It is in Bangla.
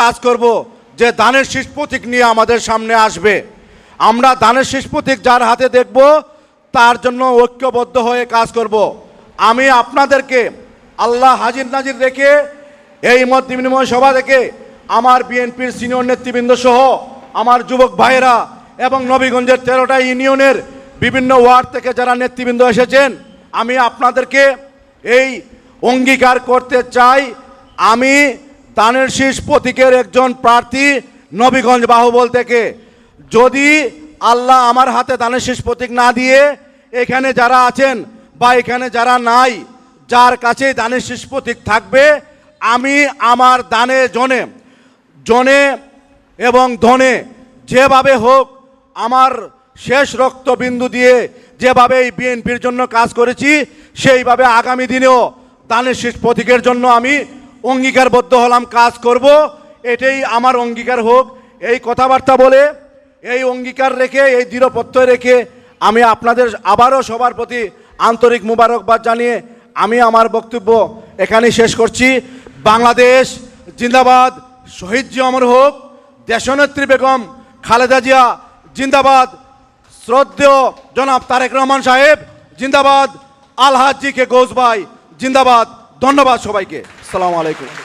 কাজ করব যে দানের শীষ প্রতীক নিয়ে আমাদের সামনে আসবে। আমরা দানের শীষ প্রতীক যার হাতে দেখব, তার জন্য ঐক্যবদ্ধ হয়ে কাজ করব। আমি আপনাদেরকে আল্লাহ হাজির নাজির রেখে এই মত বিনিময় সভা থেকে আমার বিএনপির সিনিয়র নেতৃবৃন্দ সহ আমার যুবক ভাইয়েরা এবং নবীগঞ্জের তেরোটা ইউনিয়নের বিভিন্ন ওয়ার্ড থেকে যারা নেতৃবৃন্দ এসেছেন, আমি আপনাদেরকে এই অঙ্গীকার করতে চাই। আমি দানের শীষ প্রতীকের একজন প্রার্থী নবীগঞ্জ বাহুবল থেকে। যদি আল্লাহ আমার হাতে দানের শীষ প্রতীক না দিয়ে এখানে যারা আছেন বা এখানে যারা নাই, যার কাছে দানের শীষ প্রতীক থাকবে, আমি আমার দানে, জনে জনে এবং ধনে যেভাবে হোক আমার শেষ রক্তবিন্দু দিয়ে যেভাবে এই বিএনপির জন্য কাজ করেছি, সেইভাবে আগামী দিনেও দানের শীষ প্রতীকের জন্য আমি অঙ্গীকারবদ্ধ হলাম, কাজ করব, এটাই আমার অঙ্গীকার হোক। এই কথাবার্তা বলে, এই অঙ্গীকার রেখে, এই দৃঢ় প্রত্যয় রেখে আমি আপনাদের আবারও সবার প্রতি আন্তরিক মুবারকবাদ জানিয়ে আমি আমার বক্তব্য এখানেই শেষ করছি। বাংলাদেশ জিন্দাবাদ, শহীদ জি অমর হোক, দেশনেত্রী বেগম খালেদা জিয়া জিন্দাবাদ। শ্রদ্ধেয় জনাব তারেক রহমান সাহেব, জিন্দাবাদ। আলহাজ জি কে ভাই, জিন্দাবাদ। ধন্যবাদ সবাইকে। আসসালামু আলাইকুম।